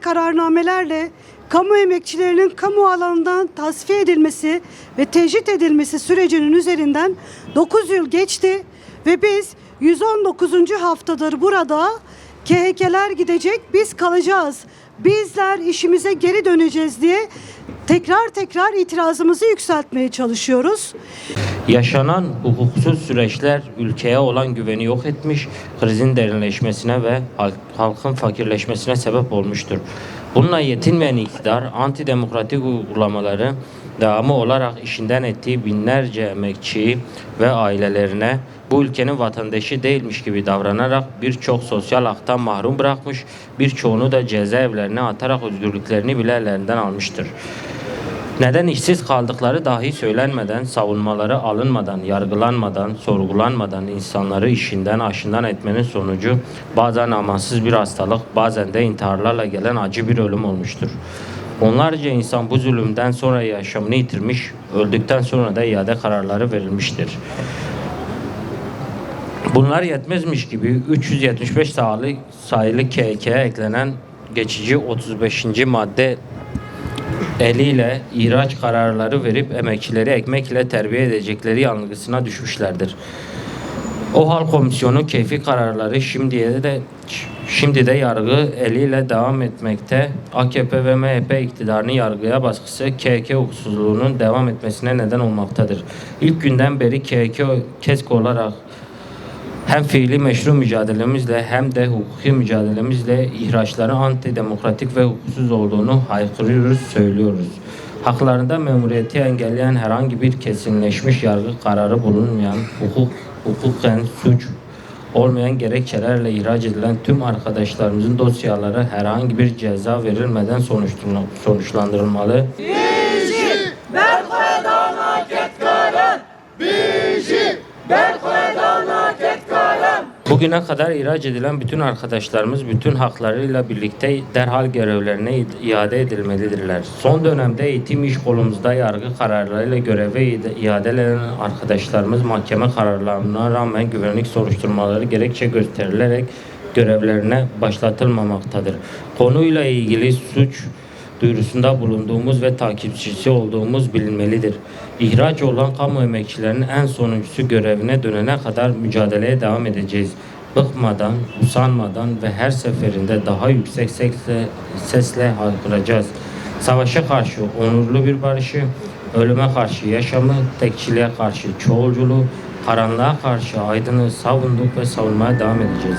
kararnamelerle kamu emekçilerinin kamu alanından tasfiye edilmesi ve tecrit edilmesi sürecinin üzerinden 9 yıl geçti ve biz 119. haftadır burada KHK'ler gidecek biz kalacağız. Bizler işimize geri döneceğiz diye tekrar tekrar itirazımızı yükseltmeye çalışıyoruz. Yaşanan hukuksuz süreçler ülkeye olan güveni yok etmiş, krizin derinleşmesine ve halk- halkın fakirleşmesine sebep olmuştur. Bununla yetinmeyen iktidar, antidemokratik uygulamaları devamı olarak işinden ettiği binlerce emekçiyi ve ailelerine bu ülkenin vatandaşı değilmiş gibi davranarak birçok sosyal haktan mahrum bırakmış, birçoğunu da cezaevlerine atarak özgürlüklerini bile ellerinden almıştır. Neden işsiz kaldıkları dahi söylenmeden, savunmaları alınmadan, yargılanmadan, sorgulanmadan insanları işinden, aşından etmenin sonucu bazen amansız bir hastalık, bazen de intiharlarla gelen acı bir ölüm olmuştur. Onlarca insan bu zulümden sonra yaşamını yitirmiş, öldükten sonra da iade kararları verilmiştir. Bunlar yetmezmiş gibi 375 sayılı, sayılı KK'ye eklenen geçici 35. madde eliyle ihraç kararları verip emekçileri ekmek ile terbiye edecekleri yanılgısına düşmüşlerdir. O hal komisyonu keyfi kararları şimdiye de şimdi de yargı eliyle devam etmekte. AKP ve MHP iktidarının yargıya baskısı KK hukuksuzluğunun devam etmesine neden olmaktadır. İlk günden beri KK KESK olarak hem fiili meşru mücadelemizle hem de hukuki mücadelemizle ihraçların antidemokratik ve hukuksuz olduğunu haykırıyoruz, söylüyoruz. Haklarında memuriyeti engelleyen herhangi bir kesinleşmiş yargı kararı bulunmayan, hukuk, hukuken suç olmayan gerekçelerle ihraç edilen tüm arkadaşlarımızın dosyaları herhangi bir ceza verilmeden sonuçlan- sonuçlandırılmalı. Bugüne kadar ihraç edilen bütün arkadaşlarımız bütün haklarıyla birlikte derhal görevlerine iade edilmelidirler. Son dönemde eğitim iş kolumuzda yargı kararlarıyla göreve iade edilen arkadaşlarımız mahkeme kararlarına rağmen güvenlik soruşturmaları gerekçe gösterilerek görevlerine başlatılmamaktadır. Konuyla ilgili suç duyurusunda bulunduğumuz ve takipçisi olduğumuz bilinmelidir. İhraç olan kamu emekçilerinin en sonuncusu görevine dönene kadar mücadeleye devam edeceğiz. Bıkmadan, usanmadan ve her seferinde daha yüksek sesle, sesle haykıracağız. Savaşa karşı onurlu bir barışı, ölüme karşı yaşamı, tekçiliğe karşı çoğulculuğu, karanlığa karşı aydınlığı savunduk ve savunmaya devam edeceğiz.